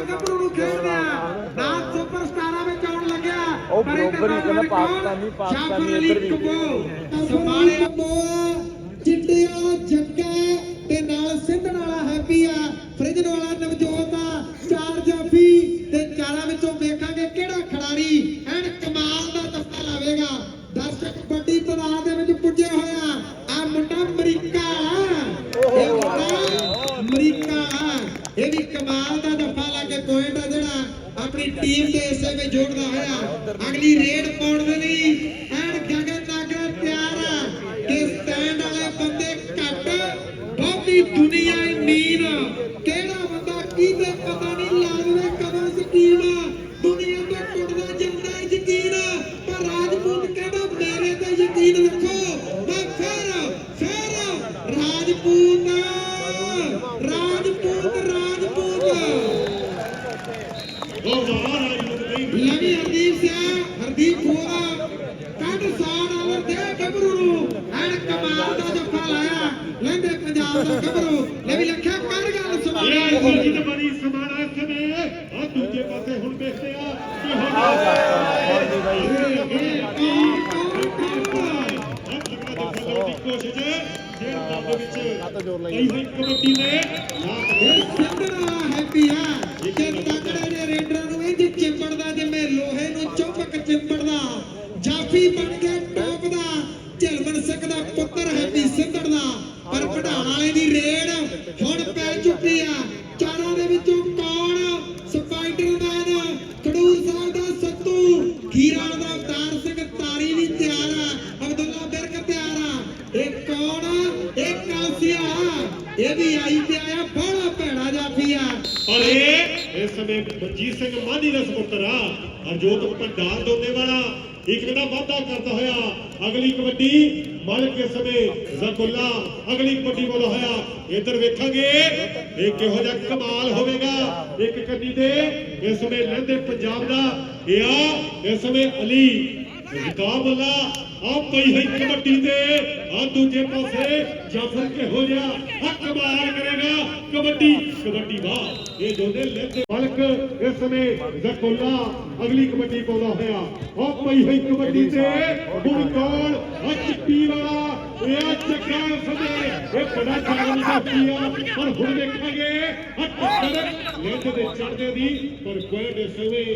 6 ਸਾਲ ਹੋਇਆ ਗੱਭਰੂ ਨੂੰ ਸੁਪਰ ਸਟਾਰਾਂ ਵਿੱਚ ਆਉਣ ਲੱਗਿਆ। ਉਹ ਬਰੋਬਰ ਹੀ ਕਹਿੰਦਾ ਪਾਕਿਸਤਾਨੀ, ਪਾਕਿਸਤਾਨੀ ਇੱਧਰ ਵੀ। ਸੰਭਾਲਿਆ ਮੋਆ ਚਿੱਟਿਆ ਜੱਗਾ ਤੇ ਨਾਲ ਸਿੰਧਣ ਵਾਲਾ ਹੈਪੀ ਆ ਫ੍ਰਿਜ ਵਾਲਾ ਨਵਜੋਤ ਆ ਚਾਰ ਜਾਫੀ ਤੇ ਚਾਰਾਂ ਵਿੱਚੋਂ ਵੇਖਾਂਗੇ ਕਿਹੜਾ ਖਿਡਾਰੀ ਐਨ ਕਮਾਲ ਦਾ ਦਫਾ ਲਾਵੇਗਾ ਦਰਸ਼ਕ ਵੱਡੀ ਤਾਦਾਦ ਦੇ ਵਿੱਚ ਪੁੱਜਿਆ ਹੋਇਆ ਆ ਮੁੰਡਾ ਅਮਰੀਕਾ ਇਹ ਮੁੰਡਾ ਅਮਰੀਕਾ ਇਹ ਵੀ ਕਮਾਲ ਦਾ ਦਫਾ ਲਾ ਕੇ ਪੁਆਇੰਟ ਆ ਜਿਹੜਾ ਆਪਣੀ ਟੀਮ ਦੇ ਹਿੱਸੇ ਵਿੱਚ ਜੋੜਦਾ ਹੋਇਆ ਅਗਲੀ ਰੇਡ ਪਾਉਣ ਦੇ ਲਈ ਐਨ ਗਗਨ ਨਾਗਰ ਤਿਆਰ ਆ ਕਿ ਸਟੈਂਡ ਵਾਲੇ ਬੰਦੇ ਘੱਟ ਬਹੁਤੀ ਦੁਨੀਆ ਹੀ ਨੀਰ ਕਿਹੜਾ ਬੰਦਾ ਕਿਤੇ ਪਤਾ ਨਹੀਂ ਲੱਗਦਾ ਗੱਭਰੂ ਲਵੀ ਲੱਖਿਆ ਕਰ ਗੱਲ ਸਮਾਇਆ ਇਹ ਜਿੱਤ ਬੜੀ ਸਮਾਣਾ ਸਮੇਂ ਆ ਦੂਜੇ ਪਾਸੇ ਹੁਣ ਦੇਖਦੇ ਆ ਕਿ ਹੁਣ ਕੋਸ਼ਿਸ਼ ਜੇਰ ਦਲ ਦੇ ਵਿੱਚ ਕਈ ਹੋਈ ਕਬੱਡੀ ਨੇ ਇਹ ਸਿੰਧਣਾ ਹੈਪੀ ਆ ਕਿ ਤਕੜੇ ਦੇ ਰੇਡਰਾਂ ਨੂੰ ਇੰਜ ਚਿੰਬੜਦਾ ਜਿਵੇਂ ਲੋਹੇ ਨੂੰ ਚੁੰਬਕ ਚਿੰਬੜਦਾ ਜਾਫੀ ਬਣ ਗਿਆ ਟੋਪ ਦਾ ਝਲਮਣ ਸਿੱਖ ਦਾ ਪੁੱਤਰ ਹੈਪੀ ਸਮੇਂ ਮਨਜੀਤ ਸਿੰਘ ਮਾਨੀ ਦਾ ਸੁਪੁੱਤਰ ਆ, ਹਰਜੋਤ ਭੰਡਾਰ ਦੋਨੇ ਵਾਲਾ ਇੱਕ ਦਾ ਵਾਅਦਾ ਕਰਦਾ ਹੋਇਆ, ਅਗਲੀ ਕਬੱਡੀ ਮਲਕ ਸਮੇਂ ਜ਼ਕੁੱਲਾ ਅਗਲੀ ਕਬੱਡੀ ਵੱਲ ਹੋਇਆ, ਇੱਧਰ ਵੇਖਾਂਗੇ ਇਹ ਕਿਹੋ ਜਿਹਾ ਕਮਾਲ ਹੋਵੇਗਾ ਇੱਕ ਕੰਨੀ ਦੇ, ਇਸ ਸਮੇਂ ਲਹਿੰਦੇ ਪੰਜਾਬ ਦਾ, ਇਹ ਆ, ਇਸ ਸਮੇਂ ਅਲੀ ਰਿਕਾਬੁੱਲਾ ਆ ਪਈ ਹੋਈ ਕਬੱਡੀ ਤੇ ਆ ਦੂਜੇ ਪਾਸੇ ਜਾਫਰ ਕਿਹੋ ਜਿਹਾ ਆ ਕਮਾਲ ਕਰੇਗਾ, ਕਬੱਡੀ ਕਬੱਡੀ ਵਾਹ। ਇਹ ਦੋਨੇ ਲੈਂਦੇ ਮਲਕ ਇਸ ਸਮੇਂ ਜ਼ਕੁੱਲਾ ਅਗਲੀ ਕਬੱਡੀ ਪਾਉਂਦਾ ਹੋਇਆ। ਆ ਪਈ ਹੋਈ ਕਬੱਡੀ ਤੇ ਹੁਣ ਕੌਣ? ਆ ਵਾਲਾ, ਇਹ ਆ ਚੱਕਰ ਇਹ ਬੜਾ ਚਾਗਨੀ ਕਾਪੀ ਆ? ਪਰ ਹੁਣ ਦੇਖਾਂਗੇ ਆ ਟੱਕਰ ਲੈਂਦੇ ਦੇ ਚੜਦੇ ਦੀ, ਪਰ ਕੋਈ ਦੇ ਸਮੇਂ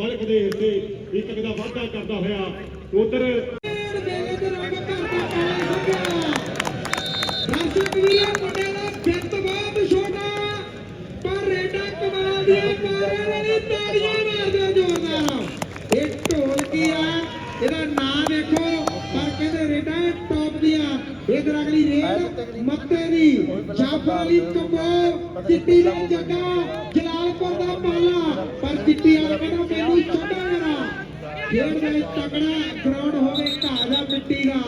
ਮਲਕ ਦੇ ਹਿੱਸੇ ਇੱਕ ਦਾ ਵਾਅਦਾ ਕਰਦਾ ਹੋਇਆ। ਉਧਰ ਮੇਲੇ ਦੇ ਰੰਗ ਕਰਦਾ ਕਾਲਾ ਸੰਗਿਆ ਦਰਸ਼ਕ ਵੀਰੇ ਮੁੰਡੇ ਦਾ ਬਿੱਤ ਬਹੁਤ ਛੋਟਾ ਪਰ ਰੇਡਾ ਕਮਾਲ ਦੀਆਂ ਮਾਰੇ ਨੇ ਤਾੜੀਆਂ ਮਾਰਦੇ ਜੋਰਦਾਰ ਇਹ ਢੋਲਕੀ ਆ ਇਹਦਾ ਨਾਂ ਦੇਖੋ ਪਰ ਕਹਿੰਦੇ ਰੇਡਾ ਟੌਪ ਦੀਆਂ ਇਧਰ ਅਗਲੀ ਰੇਡ ਮੱਤੇ ਦੀ, ਜਾਫਰ ਅਲੀ ਕੰਬੋ ਚਿੱਟੀ ਦਾ ਜੱਗਾ ਜਲਾਲਪੁਰ ਦਾ ਪਾਲਾ ਪਰ ਚਿੱਟੀ ਵਾਲਾ ਕਹਿੰਦਾ ਮੈਨੂੰ ਛੋਟਾ ਮੇਰਾ ਖੇਡ ਦੇ ਤਕੜਾ ਗਰਾਊਂਡ ਹੋਵੇ ਘਾਹ ਦਾ ਮਿੱਟੀ ਦਾ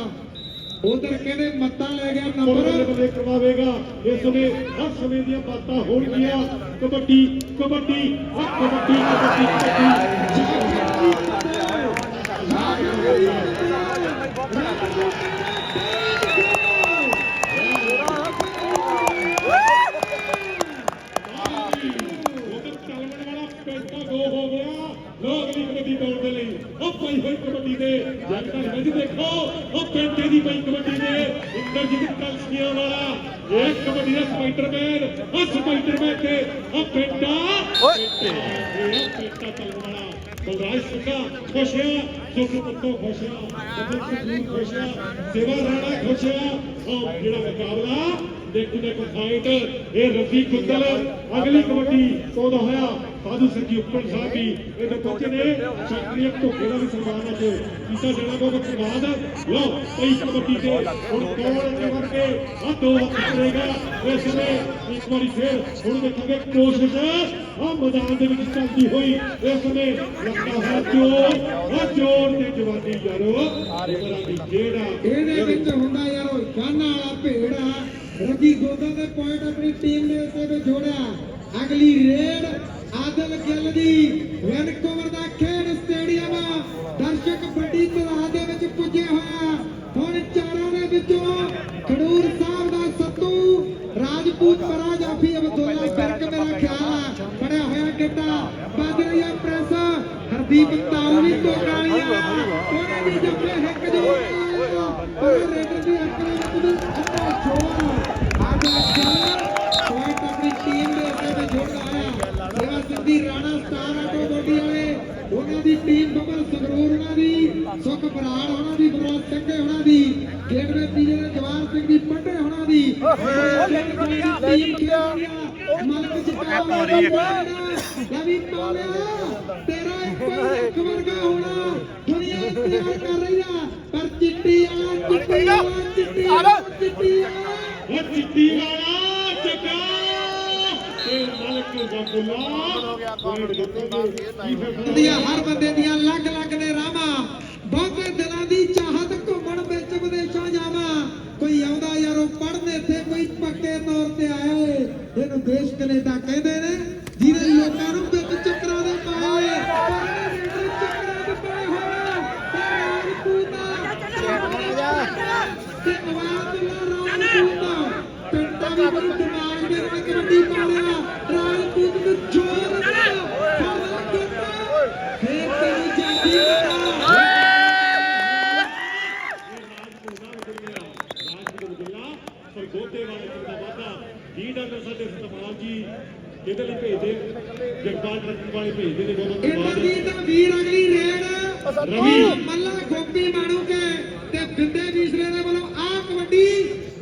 ਉਧਰ ਕਹਿੰਦੇ ਮੱਤਾ ਲੈ ਗਿਆ ਨੰਬਰ ਬਲੇ ਕਰਵਾਵੇਗਾ। ਇਸ ਸਮੇਂ ਹਰ ਸਮੇਂ ਦੀਆਂ ਬਾਤਾਂ ਹੋਣਗੀਆਂ। ਕਬੱਡੀ ਕਬੱਡੀ ਕਬੱਡੀ ਕਬੱਡੀ ਕਬੱਡੀ ਉਧਰ ਚੱਲਣ ਵਾਲਾ ਪੈਂਟਾ ਗੋ ਹੋ ਗਿਆ ਲੋ ਅਗਲੀ ਕਬੱਡੀ ਪਾਉਣ ਦੇ ਲਈ। ਉਹ ਪਈ ਹੋਈ ਕਬੱਡੀ ਦੇ। ਜਗਤਾਂ ਵਿੱਚ ਦੇਖੋ ਉਹ ਪੈਂਟੇ ਦੀ ਪਈ ਕਬੱਡੀ ਦੇ। ਇੰਦਰਜੀਤ ਕਲਸੀਆਂ ਵਾਲਾ। ਇਹ ਕਬੱਡੀ ਦਾ ਸਪਾਈਡਰਮੈਨ। ਉਹ ਸਪਾਈਡਰਮੈਨ ਤੇ ਉਹ ਪੈਂਟਾ ਇਹ ਪੈਂਟਾ ਚੱਲਣ ਵਾਲਾ। ਬਲਰਾਜ ਸਿੰਘਾ ਖੁਸ਼ਿਆ ਸੁਖ ਪੱਤੋ ਖੁਸ਼ਿਆ ਬਦਲ ਖੁਸ਼ਿਆ ਸੇਵਾ ਰਾਣਾ ਖੁਸ਼ਿਆ ਉਹ ਜਿਹੜਾ ਮੁਕਾਬਲਾ ਦੇਖੋ ਦੇਖੋ ਫਾਈਟ ਇਹ ਰਫੀ ਕੁੱਦਲ ਅਗਲੀ ਕਬੱਡੀ ਪਾਉਂਦਾ ਹੋਇਆ ਸਾਧੂ ਸਰਜੀ ਉੱਪਰ ਸਾਹਿਬ ਵੀ ਇਹਦੇ ਪਹੁੰਚੇ ਨੇ ਸ਼ਾਸਤਰੀ ਧੋਖੇ ਦਾ ਵੀ ਸਨਮਾਨ ਅੱਜ ਕੀਤਾ ਜਾਣਾ ਬਹੁਤ ਧੰਨਵਾਦ ਲੋ ਪਈ ਕਬੱਡੀ ਤੇ ਹੁਣ ਕੌਣ ਅੱਗੇ ਵਧ ਕੇ ਆ ਹੱਥ ਕਰੇਗਾ ਇਸ ਨੇ ਇੱਕ ਵਾਰੀ ਫੇਰ ਹੁਣ ਦੇਖਾਂਗੇ ਕੋਸ਼ਿਸ਼ ਆ ਮੈਦਾਨ ਦੇ ਵਿੱਚ ਚੱਲਦੀ ਹੋਈ ਇਸ ਨੇ ਲੱਗਦਾ ਹੈ ਜੋਰ ਆ ਜੋਰ ਦੀ ਜਵਾਨੀ ਯਾਰੋ ਇਹਦੇ ਵਿੱਚ ਹੁੰਦਾ ਯਾਰੋ ਗਾਨਾ ਵਾਲਾ ਭੇੜਾ। ਰੱਗੀ ਗੋਦਾ ਦੇ ਪੁਆਇੰਟ ਆਪਣੀ ਟੀਮ ਦੇ ਉੱਤੇ ਵੀ ਜੋੜਿਆ। ਅਗਲੀ ਰੇਡ ਆਦਲ ਗਿੱਲ ਦੀ ਵੈਨਕੂਵਰ ਦਾ ਖੇਡ ਸਟੇਡੀਅਮ। ਦਰਸ਼ਕ ਵੱਡੀ ਤਲਾਹ ਦੇ ਵਿੱਚ ਪੁੱਜੇ ਹੋਇਆ ਹੁਣ ਚਾਰਾਂ ਦੇ ਵਿੱਚੋਂ ਖਡੂਰ ਸਾਹਿਬ ਦਾ ਸੱਤੂ ਰਾਜਪੂਤ ਪਰਾ ਜਾਫੀ ਅਬਦੁੱਲਾ ਫਿਰਕ ਮੇਰਾ ਖਿਆਲ ਆ। ਬੜਿਆ ਹੋਇਆ ਗੱਡਾ ਵੱਜ ਪ੍ਰੈਸ ਹਰਦੀਪ ਤਾਉਣੀ ਤੋਂ ਨਾਲ ਮਲਕ ਜਿਤਾਵਾ ਲਵੀ ਪਾਲਿਆ ਤੇਰਾ ਇੱਕੋ ਹੀ ਵਰਗਾ ਇੰਤਜ਼ਾਰ ਕਰ ਰਹੀ ਆ? ਪਰ ਉਹ ਚਿੱਟੀ ਵਾਲਾ ਚੱਕਾ ਤੇ ਮਲਕ ਦੀਆਂ ਹਰ ਬੰਦੇ ਦੀਆਂ ਅਲੱਗ-ਅਲੱਗ ਨੇ ਰਾਵਾਂ ਬਹੁਤੇ ਦਿਲਾਂ ਦੀ ਚਾਹਤ ਘੁੰਮਣ ਵਿੱਚ ਵਿਦੇਸ਼ਾਂ ਜਾਵਾਂ। ਕੋਈ ਆਉਂਦਾ ਯਾਰੋ ਪੜ੍ਹਨ ਇੱਥੇ ਕੋਈ ਪੱਕੇ ਤੌਰ ਤੇ ਆਇਆ ਏ ਇਹਨੂੰ ਦੇਸ਼ ਕੈਨੇਡਾ ਕਹਿੰਦੇ ਨੇ ਜਿਹਨੇ ਲੋਕਾਂ ਨੂੰ ਵਿੱਚ ਚੱਕਰਾਂ ਦੇ ਪਾਏ ਪਰ ਇਹਨੇ ਰੇਡਰ ਚੱਕਰਾਂ ਦੇ ਪਾਏ ਹੋਏ ਤੇ ਰਾਜਪੂਤ ਤੇ ਅਵਾਜ਼ੁੱਲਾ ਰਾਜਪੂਤ ਪਿੰਡਾਂ ਵੀ ਬੜੀ ਦਿਮਾਗ ਦੇ ਨਾਲ ਕਬੱਡੀ ਪਾਲਿਆ ਰਾਜਪੂਤ ਨੂੰ ਜੋਰ ਦਿੱਤਾ ਫੜਦਾ ਕੀਤਾ ਫੇਰ ਤੇਰੀ ਜਾਂਦੀ ਨਾ ਸਰਗੋਤੇ ਵਾਲੇ ਪਿੰਡ ਦਾ ਵਾਧਾ ਜੀ ਡਾਕਟਰ ਸਾਡੇ ਸਤਪਾਲ ਜੀ ਇਹਦੇ ਲਈ ਭੇਜਦੇ ਜਗਪਾਲ ਰੱਖਣ ਵਾਲੇ ਭੇਜਦੇ ਨੇ ਬਹੁਤ ਇਹਨਾਂ ਧੰਨਵਾਦ ਦੀ ਤਾਂ ਵੀਰ ਅਗਲੀ ਰੇਡ ਰਵੀ। ਮੱਲਾ ਗੋਪੀ ਮਾਣੂ ਕੇ ਤੇ ਬਿੰਦੇ ਵੀਸਲੇ ਦੇ ਵੱਲੋਂ ਆ ਕਬੱਡੀ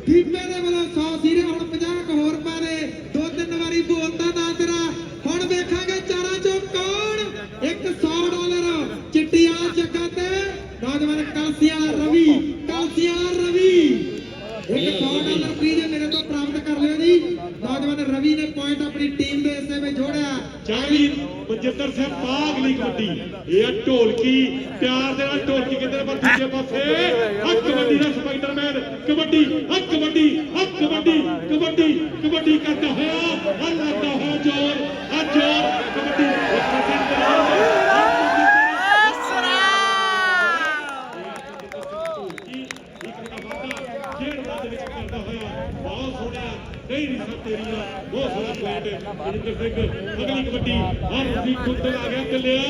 ਦੀਪੇ ਦੇ ਵੱਲੋਂ 100 ਸੀਰੇ ਹੁਣ 50 ਕੁ ਹੋਰ ਪਾ ਦੇ ਦੋ ਤਿੰਨ ਵਾਰੀ ਬੋਲਦਾ ਨਾ ਤੇਰਾ ਹੁਣ ਵੇਖਾਂਗੇ ਚਾਰਾਂ ਚੋਂ ਕੌਣ ਇੱਕ 100 ਡਾਲਰ ਚਿੱਟੀ ਵਾਲਾ ਜੱਗਾ ਤੇ ਨੌਜਵਾਨ ਕਲਸੀ ਵਾਲਾ ਰਵੀ ਕਲਸੀ ਵਾਲਾ ਰਵੀ ਇੱਕ 100 ਡਾਲਰ ਪ੍ਰੀਜ ਮੇਰੇ ਤੋਂ ਪ੍ਰਾਪਤ ਕਰ ਲਿਓ ਜੀ ਨੌਜਵਾਨ ਰਵੀ ਨੇ ਪੁਆਇੰਟ ਆਪਣੀ ਟੀਮ ਦੇ ਹਿੱਸੇ ਵਿੱਚ ਜੋੜਿਆ ਚਾਲੀ ਮਨਜਿੰਦਰ ਸਿੰਘ ਬਾਗ ਕਬੱਡੀ ਇਹ ਢੋਲਕੀ, ਪਿਆਰ ਦੇ ਨਾਲ ਢੋਲਕੀ ਕਿੱਧਰ ਪਰ ਦੂਜੇ ਪਾਸੇ? ਆ ਕਬੱਡੀ ਦਾ ਸਪਾਈਡਰਮੈਨ, ਕਬੱਡੀ ਆ ਕਬੱਡੀ ਕਬੱਡੀ ਕਬੱਡੀ ਕਰਦਾ ਹੋਇਆ ਆ ਲੱਗਦਾ ਹੋਇਆ ਜ਼ੋਰ ਆ ਜ਼ੋਰ ਕਬੱਡੀ ਇੱਕ ਪਾਸੇ ਖੇਡਦਾ ਦੇ ਵਿੱਚ ਕਰਦਾ ਹੋਇਆ ਬਹੁਤ ਸੋਹਣਾ ਨਹੀਂ ਰਿਸਾ ਤੇਰੀਆਂ ਬਹੁਤ ਸੋਹਣਾ ਪੁਆਇੰਟ ਜਿੰਦਰ ਸਿੰਘ ਅਗਲੀ ਕਬੱਡੀ ਆ ਰਸੀ ਕੁੰਦਲ ਆ ਗਿਆ ਚੱਲਿਆ।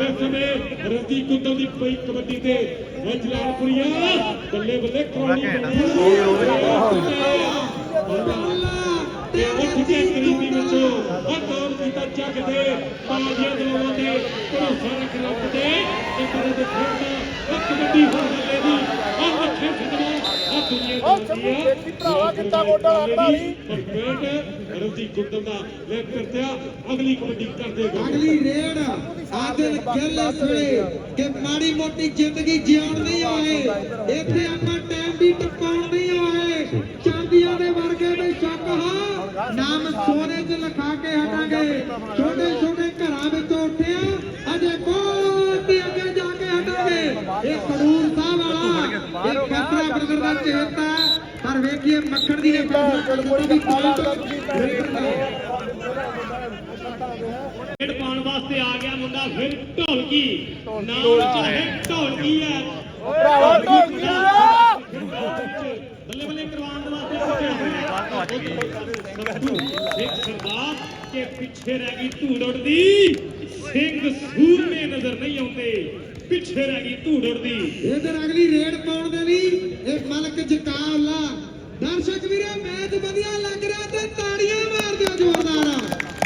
ਇਸ ਸਮੇਂ ਰਸੀ ਕੁੰਦਲ ਦੀ ਪਈ ਕਬੱਡੀ ਤੇ ਜਲਾਲਪੁਰੀਆ ਬੱਲੇ ਬੱਲੇ ਕਰਾਉਣੀ ਤੇ ਉੱਠ ਕੇ ਗਰੀਬੀ ਵਿੱਚੋਂ ਆ ਦੌੜ ਕੀਤਾ ਜੱਗ ਦੇ ਬਾਜੀਆਂ ਦਲਾਵਾਂ ਦੇ ਭਰੋਸਾ ਰੱਖ ਰੱਬ ਤੇ ਤੇ ਕਰੇ ਦੇ ਖੇਡਦਾ ਆ ਕਬੱਡੀ ਹੋ ਬੱਲੇ ਦੀ ਆ ਦੁਨੀਆ ਉਹ ਭਰਾਵਾ ਕਿੱਦਾਂ ਗੋਡਾ ਸੀ। ਪਰਫੈਕਟ ਗੁੰਦਲ ਦਾ ਲੈ ਫਿਰਤਿਆ ਅਗਲੀ ਕਬੱਡੀ ਕਰਦੇ ਗਏ ਅਗਲੀ ਰੇਡ ਆਦਿਲ ਗਿੱਲ ਇਸ ਵੇਲੇ ਕਿ ਮਾੜੀ ਮੋਟੀ ਜ਼ਿੰਦਗੀ ਜਿਉਣ ਨਹੀਂ ਆਏ। ਇੱਥੇ ਆਪਾਂ ਟਾਈਮ ਵੀ ਟਪਾਉਣ ਨਹੀਂ ਆਏ। ਚਾਂਦੀਆਂ ਦੇ ਵਰਗੇ ਦੇ ਸ਼ੱਕ ਹਾਂ। ਨਾਮ ਸੋਨੇ 'ਚ ਲਿਖਾ ਕੇ ਹਟਾਂਗੇ। ਛੋਟੇ ਛੋਟੇ ਘਰਾਂ ਵਿੱਚੋਂ ਉੱਠਿਆ। ਅਜੇ ਬਹੁਤ ਅੱਗੇ ਜਾ ਕੇ ਹਟਾਂਗੇ। ਇਹ ਖਡੂਰ ਸਾਹਿਬ ਵਾਲਾ ਇਹ ਕਸਰਾ ਬਰਦਰ ਦਾ ਚੇਤਾ ਪਰ ਵੇਖੀਏ ਮੱਖਣ ਦੀ ਫੈਸਲਾ ਕਰ ਦਿੱਤਾ ਵੀ ਰੇਡਰ ਦਾ ਖੇਡ ਪਾਉਣ ਵਾਸਤੇ ਆ ਗਿਆ ਮੁੰਡਾ ਫਿਰ ਢੋਲਕੀ। ਨਾਮ ਚਾਹੇ ਢੋਲਕੀ ਹੈ ਭਰਾਵਾ ਢੋਲਕੀ। ਬੱਲੇ ਬੱਲੇ ਕਰਵਾਉਣ ਵਾਸਤੇ ਪਹੁੰਚਿਆ ਹੋਇਆ ਇੱਕ ਸਰਦਾਰ ਕੇ ਪਿੱਛੇ ਰਹਿ ਗਈ ਧੂੜ ਉੜਦੀ ਸਿੰਘ ਸੂਰਮੇ ਨਜ਼ਰ ਨਹੀਂ ਆਉਂਦੇ। ਪਿੱਛੇ ਰਹਿ ਗਈ ਧੂੜ ਉੜਦੀ ਇਧਰ ਅਗਲੀ ਰੇਡ ਪਾਉਣ ਦੇ ਲਈ ਇਹ ਮਲਕ ਜਕਾਵਲਾ ਦਰਸ਼ਕ ਵੀਰੇ, ਮੈਚ ਵਧੀਆ ਲੱਗ ਰਿਹਾ ਤੇ ਤਾੜੀਆਂ ਮਾਰ ਦਿਓ ਜ਼ੋਰਦਾਰ।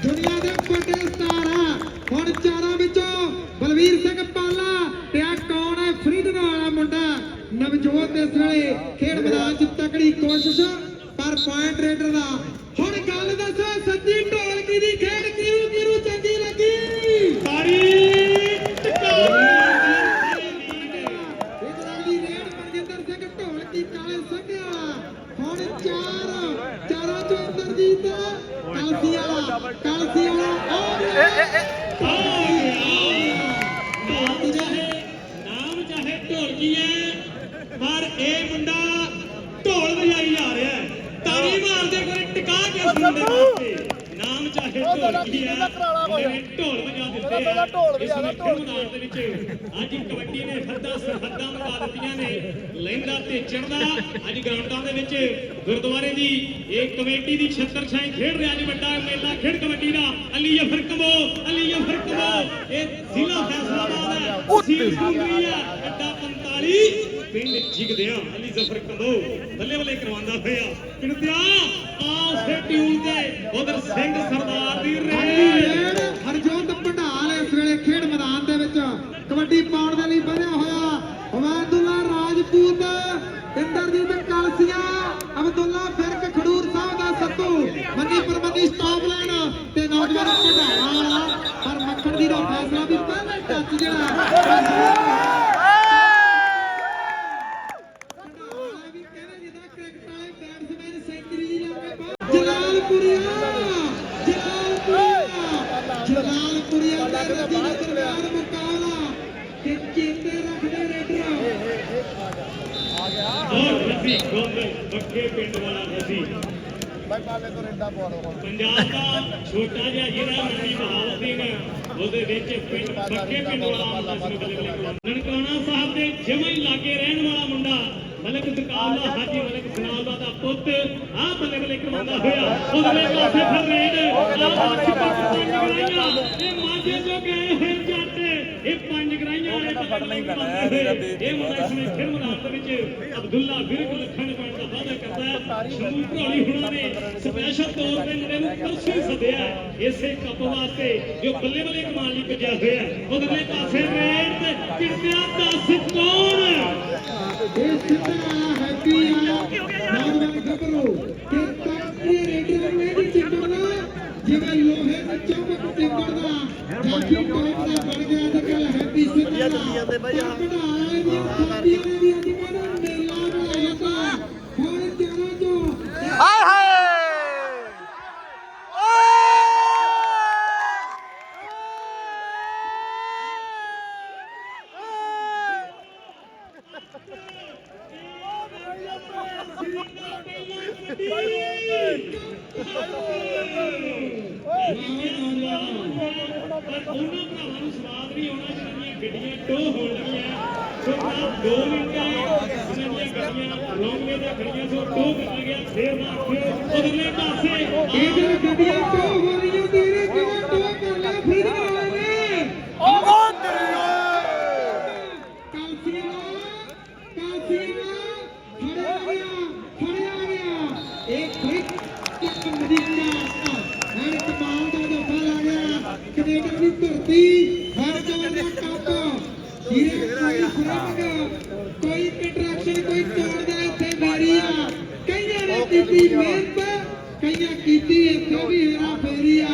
ਦੁਨੀਆ ਦੇ ਵੱਡੇ ਸਟਾਰ ਆ। ਹੁਣ ਚਾਰਾਂ ਵਿੱਚੋਂ ਬਲਵੀਰ ਸਿੰਘ ਪਾਲਾ ਤੇ ਆ ਕੌਣ ਹੈ? ਫਰੀਦਨ ਵਾਲਾ ਮੁੰਡਾ। ਨਵਜੋਤ ਇਸ ਵੇਲੇ ਖੇਡ ਮੈਦਾਨ 'ਚ ਤਕੜੀ ਕੋਸ਼ਿਸ਼, ਪਰ ਪੁਆਇੰਟ ਰੇਡਰ ਦਾ ਹੁਣ ਗੱਲ ਦੱਸੋ ਸੱਜੀ ਢੋਲਕੀ ਦੀ ਖੇਡ ਕਿਹਨੂੰ ਕਿਹਨੂੰ ਚੰਗੀ ਲੱਗੀ ਤਾਰੀ ਇਧਰ ਅਗਲੀ ਰੇਡ ਮਨਜਿੰਦਰ ਸਿੰਘ ਢੋਲਕੀ ਕਾਲੇ ਸੰਘਿਆ ਹੁਣ ਚਾਰ ਚਾਰਾਂ ਚੋਂ ਇੰਦਰਜੀਤ ਕਲਸੀ ਵਾਲਾ ਕਲਸੀ ਵਾਲਾ ਆ ਗਿਆ ਨਾਮ ਚਾਹੇ ਨਾਮ ਚਾਹੇ ਢੋਲਕੀ ਹੈ ਪਰ ਇਹ ਮੁੰਡਾ ਢੋਲ ਵਜਾਈ ਜਾ ਰਿਹਾ ਹੈ ਤਾੜੀ ਮਾਰਦੇ ਕੋਈ ਸੁਣਦੇ ਵਾਸਤੇ ਨਾਮ ਚਾਹੇ ਢੋਲਕੀ ਹੈ ਢੋਲ ਵਜਾ ਦਿੱਤੇ ਢੋਲ ਇਸ ਢੋਲ ਮੈਦਾਨ ਦੇ ਵਿੱਚ ਅੱਜ ਕਬੱਡੀ ਨੇ ਹੱਦਾਂ ਸਰਹੱਦਾਂ ਮਗਾ ਦਿੱਤੀਆਂ ਨੇ ਲਹਿੰਦਾ ਤੇ ਚੜਦਾ ਅੱਜ ਗਰਾਊਂਡਾਂ ਦੇ ਵਿੱਚ ਗੁਰਦੁਆਰੇ ਦੀ ਇਹ ਕਮੇਟੀ ਦੀ ਛੱਤਰ ਛਾਈ ਖੇਡ ਰਿਹਾ ਜੀ ਵੱਡਾ ਮੇਲਾ ਖੇਡ ਕਬੱਡੀ ਦਾ ਅਲੀ ਅਫਰ ਕਮੋ ਅਲੀ ਅਫਰ ਕਮੋ ਇਹ ਜ਼ਿਲ੍ਹਾ ਫੈਸਲਾਬਾਦ ਹੈ ਸੀਲ ਸੁੰਦਰੀ ਹੈ ਅੱਡਾ 45 ਪਿੰਡ ਜਿਗਦਿਆਂ ਅਲੀ ਜ਼ਫਰ ਕੰਦੋ ਬੱਲੇ ਬੱਲੇ ਕਰਵਾਉਂਦਾ ਹੋਇਆ? ਪਿੰਡਿਆ ਆ ਟਿਊਨ ਤੇ ਉਧਰ ਸਿੰਘ ਸਰਦਾਰ ਦੀ ਰੇਡ ਹਰਜੋਤ ਭੰਡਾਲ ਇਸ ਵੇਲੇ ਖੇਡ ਮੈਦਾਨ ਦੇ ਵਿੱਚ ਕਬੱਡੀ ਪਾਉਣ ਦੇ ਲਈ ਵਧਿਆ ਹੋਇਆ। ਅਬਦੁੱਲਾ ਰਾਜਪੂਤ ਇੰਦਰਜੀਤ ਕਲਸੀਆ ਅਬਦੁੱਲਾ ਫਿਰਕ ਖਡੂਰ ਸਾਹਿਬ ਦਾ ਸੱਤੂ ਮੰਨੀ ਪਰਮੰਦੀ ਸਟਾਪ ਲੈਣ ਤੇ ਨੌਜਵਾਨ ਭੰਡਾਲਾ ਵਾਲਾ ਪਰ ਮੱਖਣ ਜੀ ਦਾ ਫੈਸਲਾ ਵੀ ਪਹਿਲੇ ਟੱਚ ਜਿਹੜਾ ਭੰਡਾਲਾ ਵੀ ਕਹਿੰਦੇ ਜਿੱਦਾਂ ਕ੍ਰਿਕਟ ਵਾਲੇ ਬੈਟਸਮੈਨ ਸੈਂਚਰੀ ਜੀ ਲਾ ਕੇ ਬਾਹਰ ਜਲਾਲਪੁਰੀਆ ਜਲਾਲਪੁਰੀਆ ਜਲਾਲਪੁਰੀਆ ਦਾ ਨਦੀ ਦੇ ਦਰਮਿਆਨ ਮੁਕਾਬਲਾ ਕਿ ਚੇਤੇ ਰੱਖਦੇ ਰੇਡਰ ਔਰ ਰਸੀ ਗੋਲ ਬੱਗੇ ਪਿੰਡ ਵਾਲਾ ਰਸੀ ਬਾਈ ਪਾਲੇ ਤੋਂ ਰੇਡਾ ਪਵਾ ਦੋ ਪੰਜਾਬ ਦਾ ਛੋਟਾ ਜਿਹਾ ਜ਼ਿਲ੍ਹਾ ਮੰਡੀ ਬਹਾਵਦੀਨ ਉਹਦੇ ਵਿੱਚ ਪਿੰਡ ਬੱਗੇ ਪਿੰਡ ਵਾਲਾ ਮੁੰਡਾ ਸੀ ਬੱਲੇ ਬੱਲੇ। ਨਨਕਾਣਾ ਸਾਹਿਬ ਦੇ ਜਮਾਂ ਹੀ ਲਾਗੇ ਰਹਿਣ ਵਾਲਾ ਮੁੰਡਾ ਮਲਕ ਸਰਕਾਰ ਦਾ ਹਾਜੀ। ਮਲਕ ਸਨਾਲਵਾ ਦਾ ਪੁੱਤ ਆ ਬੱਲੇ ਬੱਲੇ ਕਰਵਾਉਂਦਾ ਹੋਇਆ। ਉਧਰਲੇ ਪਾਸੇ ਫਿਰ ਰੇਡ ਆ ਪੰਜ ਗਰਾਈਆਂ ਇਹ ਮਾਝੇ ਜੋ ਗਏ ਹੋਏ ਜੱਟ ਇਹ ਪੰਜ ਗਰਾਈਆਂ ਵਾਲੇ ਬੱਲੇ ਬੱਲੇ ਇਹ ਮੁੰਡਾ ਇਸ ਨੇ ਫਿਰ ਦੇ ਵਿੱਚ ਅਬਦੁੱਲਾ ਵਿਰਕ ਲੱਖਣ ਬਣ ਦਾ ਵਾਅਦਾ ਕਰਦਾ ਹੈ। ਸ਼ਮੂ ਭਰਾਲੀ ਹੁਣਾਂ ਨੇ ਸਪੈਸ਼ਲ ਤੌਰ ਤੇ ਮੁੰਡੇ ਨੂੰ ਪਰਸੋਂ ਸੱਦਿਆ ਇਸੇ ਕੱਪ ਵਾਸਤੇ ਜੋ ਬੱਲੇ ਬੱਲੇ ਕਮਾਲ ਲਈ ਭੱਜਿਆ ਹੋਇਆ। ਉਧਰਲੇ ਪਾਸੇ ਰੇਡ ਤੇ ਕਿਰਤਿਆ 10 ਕੌਣ ਇਹ ਸਿੱਧਾ ਵਾਲਾ ਹੈਪੀ ਆ ਨੌਜਵਾਨ ਗੱਭਰੂ ਕਿ ਤਾਕਤੀ ਰੇਡਰ ਨੂੰ ਇਹ ਨਹੀਂ ਚਿੰਬੜਦਾ ਜਿਵੇਂ ਲੋਹੇ ਦੇ ਚਮਕ ਚਿੰਬੜਦਾ ਜਾਫੀ ਟੌਪ ਦਾ ਬਣ ਗਿਆ ਅੱਜ ਕੱਲ ਹੈਪੀ ਸਿੱਧਾ ਦਾ ਕਢਾਏ ਦੀਆਂ ਥਾਪੀਆਂ ਨੇ ਵੀ ਅੱਜ ਕੱਲ ਮੇਲਾ ਬਣਾਇਆ ਤਾਂ ਹੁਣ ਚਾਰਾਂ ਚੋਂ ਹਾਏ ਹਾਏ ਪਰ ਉਹਨਾਂ ਭਰਾਵਾਂ ਨੂੰ ਸਵਾਦ ਨਹੀਂ ਆਉਣਾ ਜਿਹੜੀਆਂ ਗੱਡੀਆਂ ਟੋ ਹੋਣ ਲੱਗੀਆਂ ਸੋ ਭਰਾ ਦੋ ਮਿੰਟ ਜਿਹੜੀਆਂ ਗੱਡੀਆਂ ਲੌਂਗੇ ਦੀਆਂ ਗੱਡੀਆਂ ਸੋ ਟੋ ਕਰ ਲੱਗਿਆ ਫੇਰ ਨਾ ਆਖਿਓ ਉਧਰਲੇ ਪਾਸੇ ਇਹਦੇ ਗੱਡੀਆਂ ਟੋ ਹੋ ਰਹੀਆਂ ਤੇਰੇ ਕਿਵੇਂ ਟੋ ਕਰ ਲਿਆ ਫਰੀਦ ਵਾਲੇ ਨੇ ਉਹ ਤੇਰੀ ਕਾਲਸੀਆ ਕਾਲਸੀਆ ਫੜਿਆ ਗਿਆ ਫੜਿਆ ਗਿਆ ਇਹ ਕ੍ਰਿਕ ਇੱਕ ਮਦੀਨਾ ਹਰ ਕਮਾਲ ਦਾ ਦਫਾ ਲਾ ਗਿਆ ਕੈਨੇਡਾ ਦੀ ਧਰਤੀ ਹਰ ਜੋਨ ਦਾ ਕੱਪ ਇਹ ਕੋਈ ਫ਼ਰਕ ਕੋਈ ਕੰਟਰੈਕਸ਼ਨ ਕੋਈ ਤੋੜ ਦਾ ਇੱਥੇ ਮਾਰੀ ਆ ਕਈਆਂ ਨੇ ਕੀਤੀ ਮਿਹਨਤ ਕਈਆਂ ਕੀਤੀ ਇੱਥੇ ਵੀ ਹੇਰਾ ਫੇਰੀ ਆ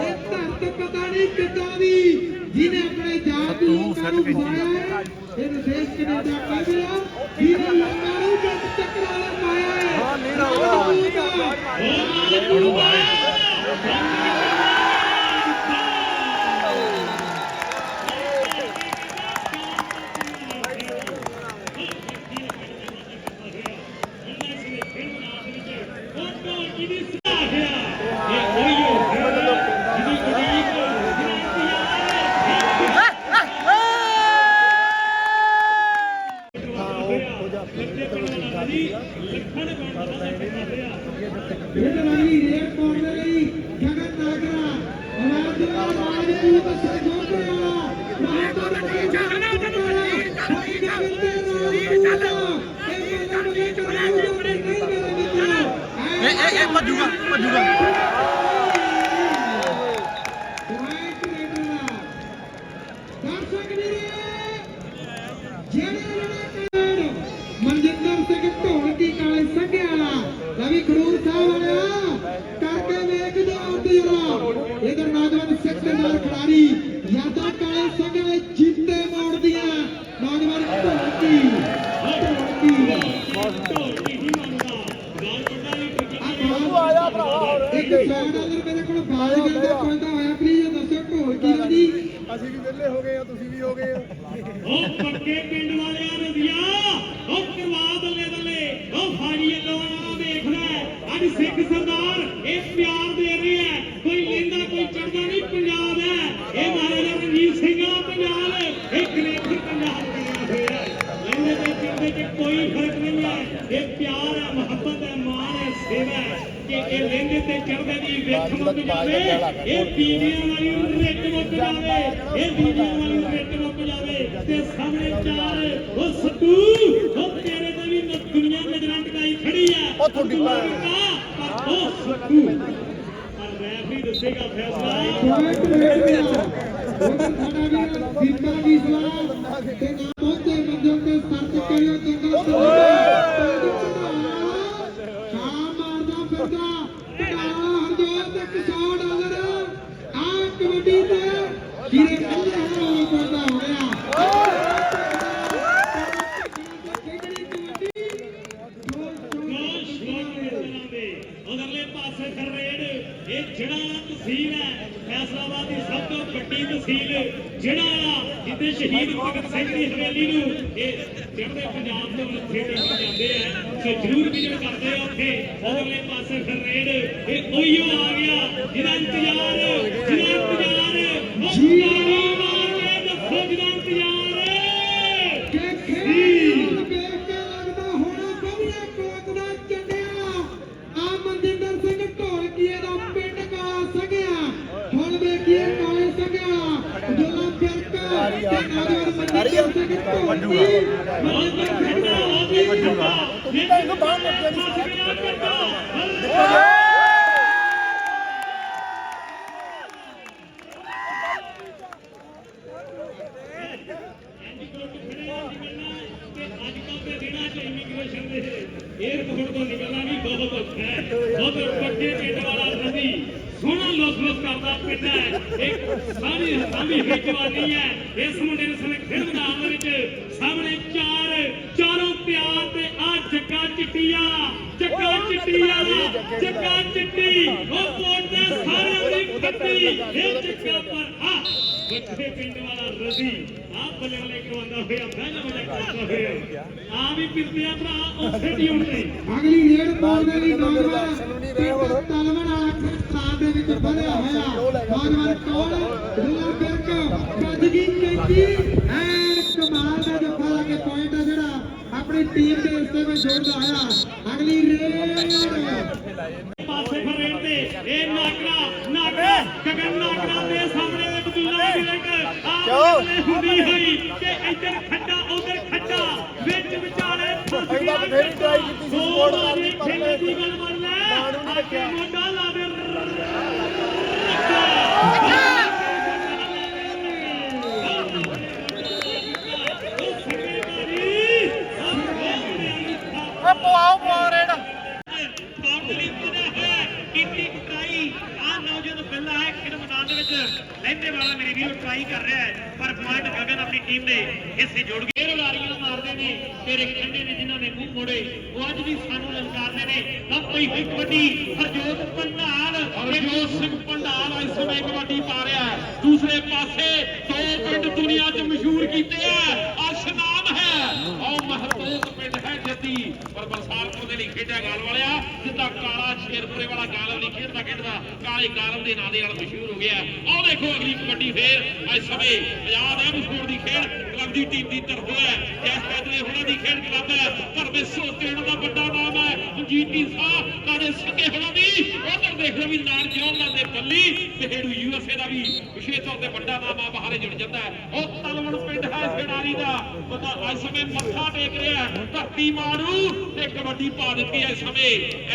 ਇਹ ਧਰਤ ਪਤਾ ਨਹੀਂ ਕਿੱਦਾਂ ਦੀ ਜਿਹਨੇ ਆਪਣੇ ਜਾਤ ਨੂੰ ਲੋਕਾਂ ਨੂੰ ਵਸਾਇਆ ਹੈ। ਇਹ ਦੇਸ਼ ਕੈਨੇਡਾ ਕਹਿੰਦੇ ਆ ਜਿਹਨੇ ਲੋਕਾਂ ਨੂੰ ਜੱਟ ਚੱਕਰ ਵਾਲਾ ਪਾਇਆ ਹੈ। ਹਾਂ ਨੀਰਾ ਇਹ ਵਾਲੀ ਰੇਡ ਪਾਉਣ ਦੇ ਲਈ ਗਗਨ ਨਾਗਰਾ ਆਵਾਜ਼ ਦਾ ਰਾਜਪੂਤ ਸਹਿਯੋਗ ਵਾਲਾ ਮਹਾਤਮਾ ਦੇ ਜਾਣਾ ਤੇ ਚੱਲ ਇਹ ਬੰਦੇ ਚੁਰਾਉ ਆਪਣੇ ਨਹੀਂ ਮੇਰੇ ਮਿੱਤਰੋ ਇਹ ਇਹ ਇਹ ਭੱਜੂਗਾ ਭੱਜੂਗਾ। ਵਿਹਲੇ ਹੋ ਗਏ ਆ ਤੁਸੀਂ ਵੀ ਹੋ ਗਏ ਹੋ। ਉਹ ਪੱਕੇ ਪਿੰਡ ਵਾਲਿਆਂ ਰੰਦੀਆ ਉਹ ਕਰਵਾ ਬੱਲੇ ਬੱਲੇ ਉਹ ਫਾਜੀ ਅੱਲੋਣਾ ਵੇਖਦਾ ਅੱਜ ਸਿੱਖ ਸਰਦਾਰ, ਇਹ ਪਿਆਰ ਦੇ ਰਿਹਾ ਹੈ। ਕੋਈ ਲੈਂਦਾ ਕੋਈ ਚੜਦਾ ਨਹੀਂ ਪੰਜਾਬ ਹੈ ਇਹ ਮਹਾਰਾਜਾ ਰਣਜੀਤ ਸਿੰਘ ਦਾ ਪੰਜਾਬ ਇਹ ਗ੍ਰੇਟਰ ਪੰਜਾਬ ਬਣਿਆ ਹੋਇਆ ਹੈ ਲੈਂਦੇ ਤੇ ਚੜਦੇ ਵਿੱਚ ਕੋਈ ਫ਼ਰਕ ਨਹੀਂ ਹੈ ਇਹ ਪਿਆਰ ਹੈ ਮੁਹੱਬਤ ਹੈ ਮਾਣ ਹੈ ਸੇਵਾ ਹੈ ਕਿ ਇਹ ਲਹਿੰਦੇ ਤੇ ਚੜ੍ਹਦੇ ਦੀ ਵੇਖ ਮੁੱਕ ਜਾਵੇ ਇਹ ਬੀਬੀਆਂ ਵਾਲੀ ਰਿੱਟ ਮੁੱਕ ਜਾਵੇ। ਇਹ ਬੀਬੀਆਂ ਵਾਲੀ ਰਿੱਟ ਮੁੱਕ ਜਾਵੇ। ਤੇ ਸਾਹਮਣੇ ਚਾਰ ਉਹ ਸੱਤੂ ਉਹ ਤੇਰੇ ਤੇ ਵੀ ਦੁਨੀਆ ਨਜ਼ਰਾਂ ਟਕਾਈ ਖੜੀ ਆ। ਉਹ ਤੁਹਾਡੀ। ਪਰ ਉਹ ਸੱਤੂ। ਪਰ ਰੈਫਰੀ ਦੱਸੇਗਾ ਫੈਸਲਾ ਪੁਆਇੰਟ ਮਿਲ ਗਿਆ ਉਧਰ ਸਾਡਾ ਵੀ ਦੀਪਾ ਵੀ ਸਵਾਲ ਤੇ ਨਾ ਪਹੁੰਚੇ ਮੰਜੋ ਤੇ ਸਰਚ ਕਰਿਓ ਚੰਗਾ ਸ਼ਾ ਮਾਰਦਾ ਫਿਰਦਾ ਟਕਾਲਾ ਹਰਜੋਤ ਤੇ 100 ਡਾਲਰ ਆ ਕਬੱਡੀ ਤੇ ਜਿਹੜੇ ਕੱਲੇ ਹੋ ਪੈਦਾ ਹੋ ਗਿਆ ਕਿਹੜੀ ਕਬੱਡੀ ਗੋਲ ਸ਼ਾਟ ਇਸ ਤਰ੍ਹਾਂ ਦੇ ਉਧਰਲੇ ਪਾਸੇ ਫਿਰ ਰੇਡ ਇਹ ਜਿਹੜਾ ਤਹਿਸੀਲ ਹੈ ਫੈਸਲਾਬਾਦ ਦੀ ਸਭ ਤੋਂ ਵੱਡੀ ਤਹਿਸੀਲ ਜਿਹੜਾ ਜਿੱਥੇ ਸ਼ਹੀਦ ਭਗਤ ਸਿੰਘ ਦੀ ਹਵੇਲੀ ਨੂੰ ਇਹ ਚੜ੍ਹਦੇ ਪੰਜਾਬ ਤੋਂ ਮੱਥੇ ਟੇਕ ਜਾਂਦੇ ਆ ਸੋ ਜ਼ਰੂਰ ਵਿਜਿਟ ਕਰਦੇ ਆ ਉੱਥੇ ਉਧਰਲੇ ਪਾਸੇ ਫਿਰ ਰੇਡ ਇਹ ਉਹੀਓ ਆ ਗਿਆ ਜਿਹਦਾ ਇੰਤਜ਼ਾਰ ਜਿਹਦਾ ਇੰਤਜ਼ਾਰ ਜੀ। ਸਿੰਘ ਢੋਲਕੀ ਮਨਜਿੰਦਰ ਸਿੰਘ ਢੋਲਕੀ ਇਹਨੂੰ ਬਾਹਰ ਮੁੜ ਤੋਂ ਨਿਕਲਣਾ ਵੀ ਬਹੁਤ ਔਖਾ ਹੈ ਬਹੁਤ ਵੱਡੇ ਪਿੰਡ ਵਾਲਾ ਰਵੀ ਸੋਹਣਾ ਲੋਕ ਲੋਕ ਕਰਦਾ ਪਿੰਡ ਹੈ। ਇੱਕ ਸਾਰੀ ਸਾਂਭੀ ਹੋਈ ਜਵਾਨੀ ਹੈ। ਇਸ ਮੁੰਡੇ ਨੇ ਸਨੇ ਖੇਡ ਮੈਦਾਨ ਦੇ ਵਿੱਚ ਸਾਹਮਣੇ ਚਾਰ ਚਾਰੋਂ ਪਿਆਰ ਤੇ ਆ ਜੱਗਾ ਚਿੱਟੀਆ ਜੱਗਾ ਚਿੱਟੀਆ ਜੱਗਾ ਚਿੱਟੀ। ਉਹ ਕੋਟ ਦੇ ਸਾਰਿਆਂ ਦੀ ਫੱਟੀ ਇਹ ਜੱਗਾ ਪਰ ਆ। ਵੱਡੇ ਪਿੰਡ ਵਾਲਾ ਰਵੀ ਆ ਬੱਲੇ ਬੱਲੇ ਕਰਵਾਉਂਦਾ ਹੋਇਆ ਬਹਿਣਾ ਮਜ਼ਾ ਕਰਦਾ ਹੋਇਆ। ਆ ਵੀ ਪਿਰਪਿਆ ਭਰਾ ਉਸੇ ਤੇ ਅਗਲੀ ਰੇਡ ਪਾਉਣ ਦੇ ਲਈ ਨੌਜਵਾਨ ਪਿੰਡ ਤਲਵਣ ਵਧਿਆ ਹੋਇਆ ਨੌਜਵਾਨ ਕੌਣ ਜੋਲਾ ਫਿਰਕ ਗੱਜ ਗਈ ਕੈਂਚੀ ਐਨ ਕਮਾਲ ਦਾ ਜੱਫਾ ਲਾ ਕੇ ਪੁਆਇੰਟ ਆ ਜਿਹੜਾ ਆਪਣੀ ਟੀਮ ਦੇ ਹਿੱਸੇ ਵਿੱਚ ਜੋੜਦਾ ਹੋਇਆ ਅਗਲੀ ਰੇਡ ਪਾਸੇ ਫਰੇਡ ਤੇ। ਇਹ ਨਾਗਰਾ ਨਾਗਰਾ ਗਗਨ ਨਾਗਰਾ ਦੇ ਸਾਹਮਣੇ ਦੇ ਬਦੂਲਾ ਦੀ ਰੰਗ ਆਹ ਹੁੰਦੀ ਹੋਈ ਕਿ ਇੱਧਰ ਖੱਡਾ ਉਧਰ ਖੱਡਾ ਵਿੱਚ ਵਿਚਾਲੇ ਫਸ ਅਸੀਂ ਤਾਂ ਗਿਆ ਬਥੇਰੀ try ਕੀਤੀ ਸੀ ਦੋ support ਵਾਰੀ ਕਰਨ ਦੀ, ਪਰ ਖੇਡ ਦੀ ਗੱਲ ਬਣ ਲੈ ਮਾਣੂ ਨਹੀਂ ਆ ਕੇ ਰੱਖਿਆ। ਮੋਢਾ ਲਾ ਦੇ ਓ ਪਵਾਓ ਪਵਾਓ ਰੇਡ ਕਾਉਂਟਲੀ ਪੁੱਜਿਆ ਹੈ ਕੀਤੀ ਟਰਾਈ ਆ ਨੌਜਵਾਨ ਬੱਲਾ ਹੈ ਖੇਡ ਮੈਦਾਨ ਦੇ ਵਾਲਾ ਮੇਰੇ ਵੀਰੋ ਟਰਾਈ ਕਰ ਰਿਹਾ ਹੈ, ਪਰ ਪੁਆਇੰਟ ਗਗਨ ਆਪਣੀ ਟੀਮ ਦੇ ਹਿੱਸੇ ਜੋੜ ਕੇ ਫੇਰ ਮਾਰਦੇ ਨੇ ਤੇਰੇ ਖੰਡੇ ਨੇ ਜਿਨ੍ਹਾਂ ਨੇ ਮੂੰਹ ਮੋੜੇ। ਉਹ ਅੱਜ ਵੀ ਸਾਨੂੰ ਲਲਕਾਰਦੇ ਨੇ। ਲੱਭ ਪਈ ਹੋਈ ਕਬੱਡੀ ਹਰਜੋਤ ਪੰਡਾਲ ਹਰਜੋਤ ਸਿੰਘ ਪੰਡਾਲ ਇਸ ਸਮੇਂ ਕਬੱਡੀ ਪਾ ਰਿਹਾ ਦੂਸਰੇ ਪਾਸੇ ਦੋ ਪਿੰਡ ਦੁਨੀਆ 'ਚ ਮਸ਼ਹੂਰ ਕੀਤੇ ਆ ਅਸ਼ਨਾਮ ਹੈ ਉਹ ਮਹਬੂਬ ਪਿੰਡ ਹੈ ਜੱਦੀ ਪਰ ਬਰਸਾਲਪੁਰ ਦੇ ਲਈ ਖੇਡਿਆ ਗਾਲ ਵਾਲਿਆ, ਜਿੱਦਾਂ ਕਾਲਾ ਸ਼ੇਰਪੁਰੇ ਵਾਲਾ ਗਾਲਮ ਨਹੀਂ ਖੇਡਦਾ ਖੇਡਦਾ, ਕਾਲੇ ਗਾਲਮ ਦੇ ਨਾਂ ਦੇ ਨਾਲ ਮਸ਼ਹੂਰ ਹੋ ਗਿਆ। ਆਹ ਦੇਖੋ ਅਗਲੀ ਕਬੱਡੀ ਫੇਰ ਇਸ ਸਮੇਂ ਪੰਜਾਬ ਹੈ ਮਸ਼ਹੂਰ ਦੀ ਖੇਡ, ਕਲੱਬ ਦੀ ਟੀਮ ਦੀ ਤਰਫ ਹੈ। ਜੈਸ ਪੈਦਲੇ ਹੋਣਾ ਦੀ ਖੇਡ ਕਲੱਬ ਹੈ, ਪਰ ਵਿਸੋ ਦਾ ਵੱਡਾ ਨਾਮ ਹੈ, ਮਨਜੀਤ ਸਾਹਿਬ ਕਾਲੇ ਸਿੱਕੇ ਹੋਣਾ ਦੀ ਉਧਰ ਦੇਖ ਲਓ ਵੀ ਨਾਲ ਜੋਨਾਂ ਦੇ ਬੱਲੀ ਪਹੇੜੂ ਯੂਐਸਏ ਦਾ ਵੀ ਵਿਸ਼ੇਸ਼ ਤੌਰ ਤੇ ਵੱਡਾ ਨਾਮ ਆ ਬਾਹਰੇ ਜੁੜ ਜਾਂਦਾ ਹੈ। ਉਹ ਤਲਵਣ ਪਿੰਡ ਹੈ ਖਿਡਾਰੀ ਦਾ। ਬੰਦਾ ਇਸ ਸਮੇਂ ਮੱਥਾ ਟੇਕ ਰਿਹਾ ਧਰਤੀ ਮਾਰੂ ਤੇ ਕਬੱਡੀ ਪਾ ਦਿੱਤੀ ਹੈ ਇਸ ਸਮੇਂ।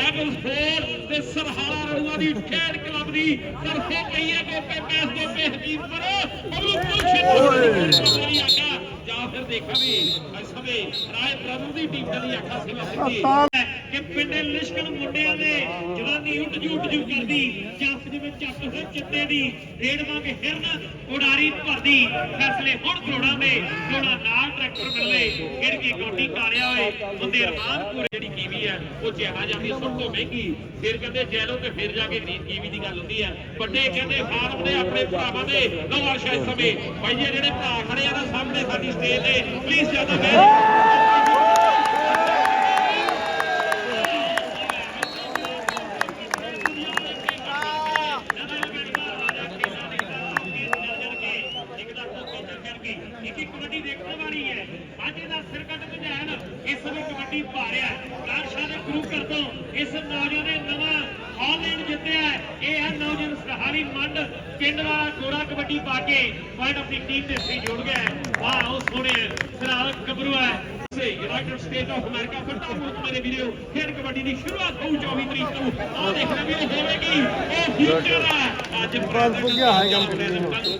ਐਵਲ ਫੋਰ ਤੇ ਸਰਹਾਲਾ ਰਣੂਆ ਦੀ ਖੇਡ ਕਲੱਬ ਦੀ ਤਰਫੋਂ ਪਈ ਹੈ ਗੋਪੇ ਪੈਸ ਗੋਪੇ ਹਕੀਮ ਪਰ ਛੇਤੀ ਆਗਾ ਜਾਂ ਫਿਰ ਦੇਖਾਂ ਵੀ ਇਸ ਸਮੇਂ ਰਾਏ ਬ੍ਰਦਰ ਦੀ ਟੀਮ ਦੇ ਲਈ ਆਖਾ ਸੇਵਾ ਸਿੱਧੀ। ਕਿ ਪਿੰਡ ਲਿਸ਼ਕਣ ਮੁੰਡਿਆਂ ਦੇ ਜਵਾਨੀ ਉੱਡ ਜੂ ਜੂ ਕਰਦੀ ਜੱਫ ਜਿਵੇਂ ਚੱਕ ਹੋਏ ਚਿੱਤੇ ਦੀ, ਰੇਡ ਵਾਂਗ ਹਿਰਨ ਉਡਾਰੀ ਭਰਦੀ। ਫੈਸਲੇ ਹੁਣ ਕਰੋੜਾਂ ਦੇ, ਕਰੋੜਾਂ ਨਾਲ ਟਰੈਕਟਰ ਮਿਲਦੇ। ਖੇਡ ਕੇ ਕੌਡੀ ਕਾਰਿਆ ਹੋਏ ਬੰਦੇ ਅਰਮਾਨ ਪੂਰੇ ਜਿਹੜੀ ਕੀਵੀ ਹੈ, ਉਹ ਜਿਹਾ ਜਾਂਦੀ ਸਭ ਤੋਂ ਮਹਿੰਗੀ। ਫਿਰ ਕਹਿੰਦੇ ਜੈਲੋ ਤੇ ਫਿਰ ਜਾ ਕੇ ਰੀਤ ਕੀਵੀ ਦੀ ਗੱਲ ਹੁੰਦੀ ਹੈ। ਵੱਡੇ ਕਹਿੰਦੇ ਫਾਰਮ ਦੇ ਆਪਣੇ ਭਰਾਵਾਂ ਦੇ ਲਓ ਵਰਸ਼ਾ ਸਮੇਂ। ਭਾਈ ਜਿਹੜੇ ਭਰਾ ਖੜੇ ਆ ਨਾ ਸਾਹਮਣੇ ਸਾਡੀ ਸਟੇਜ ਤੇ ਪਲੀਜ਼ ਜ਼ਿਆਦਾ ਮੈਂ ਇੱਕ ਇੱਕ ਕਬੱਡੀ ਦੇਖਣ ਵਾਲੀ ਹੈ ਅੱਜ ਇਹਦਾ ਸਿਰ ਕੱਟ ਭਜਾਣ ਇਸ ਸਮੇਂ ਕਬੱਡੀ ਪਾ ਰਿਹਾ ਕਾਰਸ਼ਾ ਦੇ ਗੁਰੂ ਘਰ ਤੋਂ ਇਸ ਨੌਜਵਾਨ ਨੇ ਨਵਾਂ ਹਾਲੈਂਡ ਜਿੱਤਿਆ ਹੈ। ਇਹ ਹੈ ਨੌਜਵਾਨ ਸਹਾਰੀ ਮੰਡ ਪਿੰਡ ਵਾਲਾ ਗੋਰਾ ਕਬੱਡੀ ਪਾ ਕੇ ਪੁਆਇੰਟ ਆਪਣੀ ਟੀਮ ਦੇ ਸੇ ਜੁੜ ਗਿਆ ਹੈ। ਵਾਹ ਉਹ ਸੋਹਣੇ ਸਰਾਲ ਗੱਭਰੂ ਹੈ ਯੂਨਾਈਟਿਡ ਸਟੇਟ ਆਫ ਅਮਰੀਕਾ ਫੱਟਾ ਮੁਲਕ ਮੇਰੇ ਵੀਰੋ ਖੇਡ ਕਬੱਡੀ ਦੀ ਸ਼ੁਰੂਆਤ ਹੋਊ 24 ਤਰੀਕ ਨੂੰ ਆਹ ਦੇਖਣਾ ਵੀ ਹੋਵੇਗੀ ਉਹ ਫਿਊਚਰ ਹੈ ਅੱਜ ਬਸ ਪੁੱਗਿਆ ਹੈ ਕੰਮ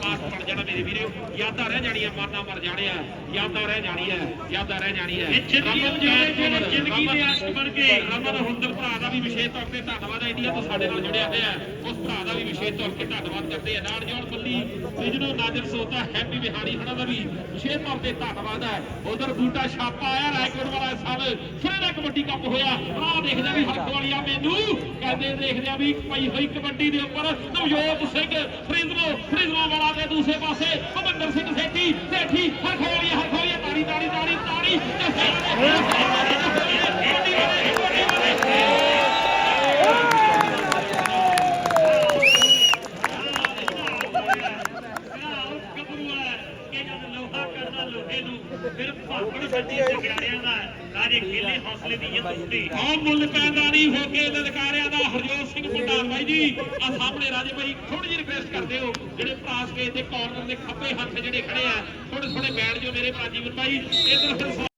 ਪਾਸ ਬਣ ਜਾਣਾ ਮੇਰੇ ਵੀਰੋ। ਯਾਦਾਂ ਰਹਿ ਜਾਣੀਆਂ ਮਰਨਾ ਮਰ ਜਾਣੇ ਆ। ਯਾਦਾਂ ਰਹਿ ਜਾਣੀ ਹੈ ਯਾਦਾਂ ਰਹਿ ਜਾਣੀ ਹੈ ਇਹ ਜ਼ਿੰਦਗੀ ਦੇ ਆਸ਼ਕ ਬਣ ਕੇ। ਰਮਨ ਹੁੰਦਰ ਭਰਾ ਦਾ ਵੀ ਵਿਸ਼ੇਸ਼ ਤੌਰ ਤੇ ਧੰਨਵਾਦ ਹੈ ਇੰਡੀਆ ਤੋਂ ਸਾਡੇ ਨਾਲ ਜੁੜਿਆ ਹੋਇਆ। ਹੈ ਉਸ ਭਰਾ ਦਾ ਵੀ ਵਿਸ਼ੇਸ਼ ਤੌਰ ਤੇ ਧੰਨਵਾਦ ਕਰਦੇ ਆ। ਨਾਲ ਜੋੜ ਬੱਲੀ ਰਿਜਨੋ ਨਾਜ਼ਰ ਸੋਤਾ, ਹੈਪੀ ਵਿਹਾਰੀ ਹਣਾ ਦਾ ਵੀ ਵਿਸ਼ੇਸ਼ ਤੌਰ ਤੇ ਧੰਨਵਾਦ ਹੈ। ਉਧਰ ਬੂਟਾ ਛਾਪਾ ਆਇਆ, ਰਾਏਕੋਟ ਵਾਲਾ ਸਾਲ ਫਿਰ ਦਾ ਕਬੱਡੀ ਕੱਪ ਹੋਇਆ। ਆਹ ਦੇਖਦੇ ਵੀ ਹੱਕ ਵਾਲੀਆ ਮੈਨੂੰ ਕਹਿੰਦੇ ਦੇਖਦੇ ਆ ਵੀ ਪਈ ਹੋਈ ਕਬੱਡੀ ਦੇ ਉੱਪਰ ਨਵਜੋਤ ਸਿੰਘ, ਫਰੀਦਮੋ ਫਰੀਦਮੋ ਵਾਲਾ ਦੇ ਦੂਸਰੇ ਪਾਸੇ ਭਵਿੰਦਰ ਸਿੰਘ ਸੇਠੀ ਸੇਠੀ ਹੱਕ ਵਾਲੀਆ ਹੱਕ ਵਾਲੀਆ ਤਾੜੀ ਤਾੜੀ ਤਾੜੀ ਤਾੜੀ ਤੇ ਸਾਰੇ ਕਬੱਡੀ ਵਾਲੇ ਕਬੱਡੀ ਵਾਲੇ ਆਹ ਮੁੱਲ ਪੈਂਦਾ ਹੋ ਕੇ ਅਧਿਕਾਰਿਆਂ ਦਾ ਹਰਜੋਤ ਸਿੰਘ ਭੰਡਾਰ ਬਾਈ ਜੀ ਆ ਸਾਹਮਣੇ ਰਾਜੇ ਬਾਈ ਥੋੜੀ ਜਿਹੀ ਰਿਕਵੈਸਟ ਕਰਦੇ ਹੋ ਜਿਹੜੇ ਭਰਾ ਸਟੇਜ ਦੇ ਕਾਰਨਰ ਦੇ ਖੱਬੇ ਹੱਥ ਜਿਹੜੇ ਖੜੇ ਆ ਥੋੜੇ ਥੋੜੇ ਬੈਠ ਜਾਓ ਮੇਰੇ ਭਰਾ ਜੀਵਨ ਬਾਈ, ਇਧਰ